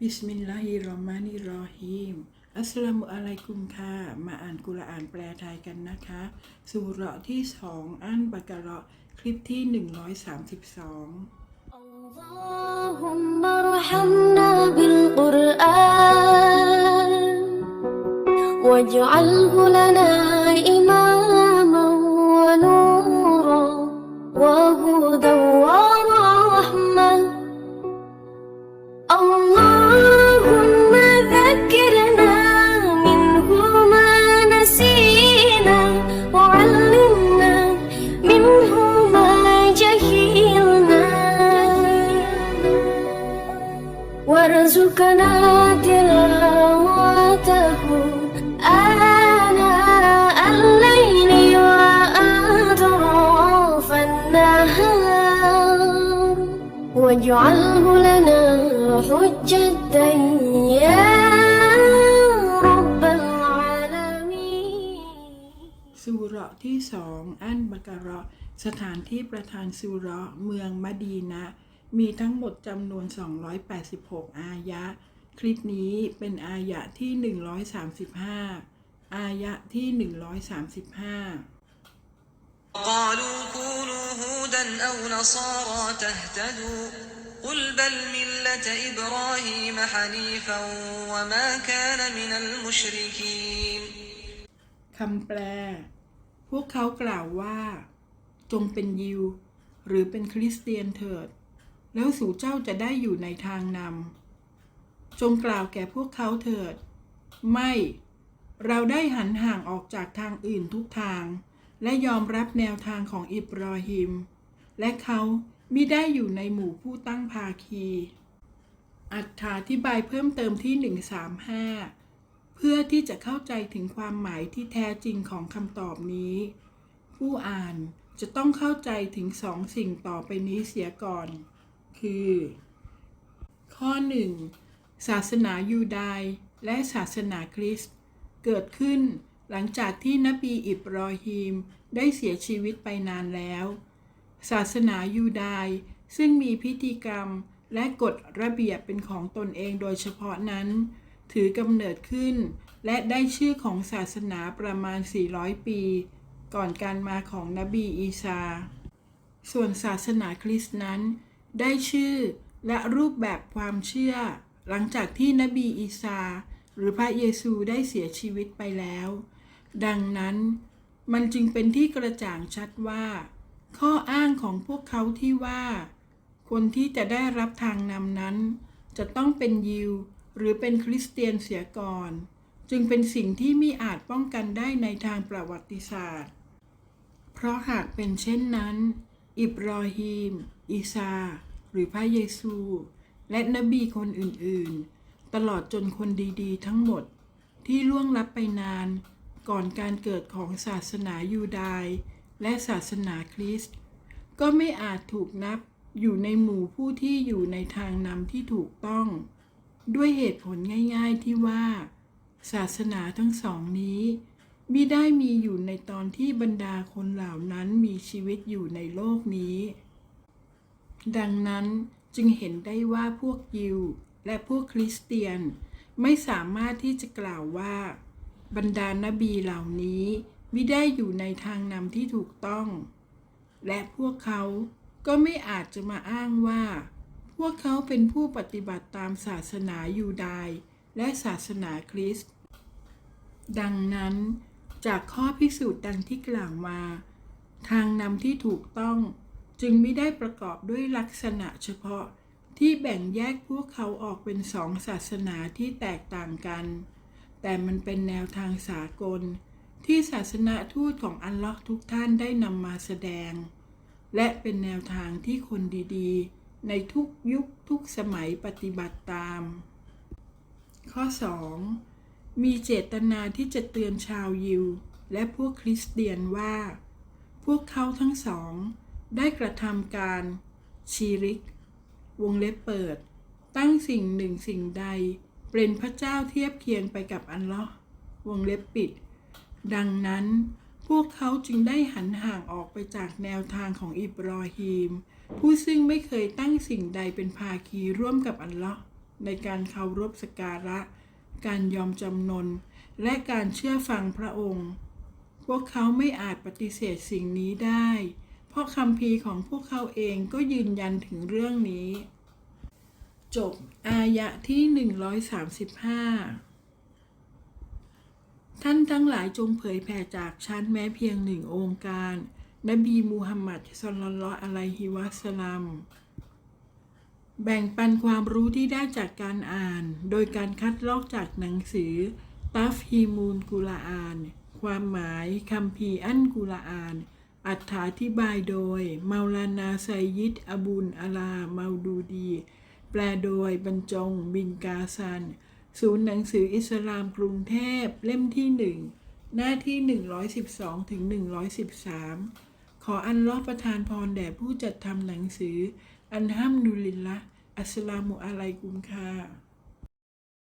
บิสมิลลาฮิรอมานิรอฮิมอัสลามุอะลัยกุมค่ะ มาอ่านกุรอานแปลไทยกันนะคะ สุเราะที่สองอันบากะเราะคลิปที่ 132อัลลอฮุมมะรฮัมนาบิลกุรอานวะจัลฮุลนาอิมา وارزقنا تلاوته آناء الليل وأطراف النهار واجعله لنا حجة يا رب العالمين สุเราะห์ที่สองอันบากะเราะห์สถานที่ประธานสุเราะห์เมืองมะดีนะห์ มีทั้งหมดจำนวน 286 อายะ คลิปนี้เป็นอายะที่ 135 อายะที่ 135 قالوا كونوا هودا أو نصارى تهتدوا قل بل ملة إبراهيم حنيفا وما كان من المشركين คำแปล พวกเขากล่าวว่า จงเป็นยิว หรือเป็นคริสเตียนเถิด แล้วสู่เจ้าจะได้อยู่ในทางนำจงกล่าวแก่พวกเขาเถิด ไม่ เราได้หันห่างออกจากทางอื่นทุกทาง และยอมรับแนวทางของอิบรอฮิม และเขามิได้อยู่ในหมู่ผู้ตั้งภาคี อัถาธิบายเพิ่มเติมที่ 135 เพื่อที่จะเข้าใจถึงความหมายที่แท้จริงของคำตอบนี้ ผู้อ่านจะต้องเข้าใจถึงสองสิ่งต่อไปนี้เสียก่อน คือ ข้อ 1. ศาสนายูดายห์และศาสนาคริสต์เกิดขึ้นหลังจากที่นบีอิบรอฮีมได้เสียชีวิตไปนานแล้ว ศาสนายูดายห์ซึ่งมีพิธีกรรมและกฎระเบียบเป็นของตนเองโดยเฉพาะนั้น ถือกำเนิดขึ้น และได้ชื่อของศาสนาประมาณ 400 ปี ก่อนการมาของนบีอีสาส่วนศาสนาคริสต์นั้น ได้ชื่อและรูปแบบความเชื่อ หลังจากที่นบีอีสาหรือพระเยซูได้เสียชีวิตไปแล้ว ดังนั้นมันจึงเป็นที่กระจ่างชัดว่า ข้ออ้างของพวกเขาที่ว่า คนที่จะได้รับทางนำนั้น จะต้องเป็นยิว หรือเป็นคริสเตียนเสียก่อน จึงเป็นสิ่งที่มิอาจป้องกันได้ในทางประวัติศาสตร์ เพราะหากเป็นเช่นนั้น อิบรอฮีม อีซา หรือพระเยซู และนบีคนอื่นๆ ตลอดจนคนดีๆ ทั้งหมดที่ล่วงลับไปนานก่อนการเกิดของศาสนายูดายห์และศาสนาคริสต์ก็ไม่อาจถูกนับอยู่ในหมู่ผู้ที่อยู่ในทางนำที่ถูกต้อง ด้วยเหตุผลง่ายๆที่ว่า ศาสนาทั้งสองนี้มิได้มีอยู่ในตอนที่บรรดาคนเหล่านั้นมีชีวิตอยู่ในโลกนี้ ดังนั้นจึงเห็นได้ว่าพวกยิวและพวกคริสเตียน ไม่สามารถที่จะกล่าวว่า บรรดานบีเหล่านี้มิได้อยู่ในทางนำที่ถูกต้อง และพวกเขาก็ไม่อาจจะมาอ้างว่า พวกเขาเป็นผู้ปฏิบัติตามศาสนายูดายห์และศาสนาคริสต์ดังนั้นจากข้อพิสูจน์ดังที่กล่าวมา ทางนำที่ถูกต้อง จึงไม่ได้ประกอบด้วยลักษณะเฉพาะที่แบ่งแยกพวกเขาออกเป็นสองศาสนาที่แตกต่างกัน แต่มันเป็นแนวทางสากล ที่ศาสนาทูตของอัลลอฮ์ทุกท่านได้นำมาแสดง และเป็นแนวทางที่คนดีๆ ในทุกยุคทุกสมัยปฏิบัติตาม ข้อ 2. มีเจตนาที่จะเตือนชาวยิว และพวกคริสเตียนว่า พวกเขาทั้งสอง ได้กระทำการชีริก วงเล็บเปิด ตั้งสิ่งหนึ่งสิ่งใด เป็นพระเจ้าเทียบเคียงไปกับอัลลอฮ์วงเล็บปิด ดังนั้นพวกเขาจึงได้หันห่างออกไปจากแนวทางของอิบรอฮีม ผู้ซึ่งไม่เคยตั้งสิ่งใดเป็นภาคีร่วมกับอัลลอฮ์ในการเคารพสการะ การยอมจำนน และการเชื่อฟังพระองค์ พวกเขาไม่อาจปฏิเสธสิ่งนี้ได้ เพราะคำพีของพวกเขาเองก็ยืนยันถึงเรื่องนี้ จบ อายะที่ 135 ท่านทั้งหลายจงเผยแผ่จากฉันแม้เพียงหนึ่งองค์การ นบีมูฮัมมัดสลลัลลอฮุอะลัยฮิวะสลลัมแบ่งปันความรู้ที่ได้จากการอ่าน โดยการคัดลอกจากหนังสือตัฟฮีมูลกุรอาน ความหมายคำพีอันกุรอาน อัถาธิบายโดยเมาลานาไซยิดอบุลอาลาเมาดูดี แปลโดยบรรจงบินกาซัน ศูนย์หนังสืออิสลามกรุงเทพเล่มที่หนึ่งหน้าที่ 112ถึง113 ขออันลอประทานพรแด่ผู้จัดทำหนังสือ อันฮัมดุลิลละอัสลามุอะลัยกุมค่ะ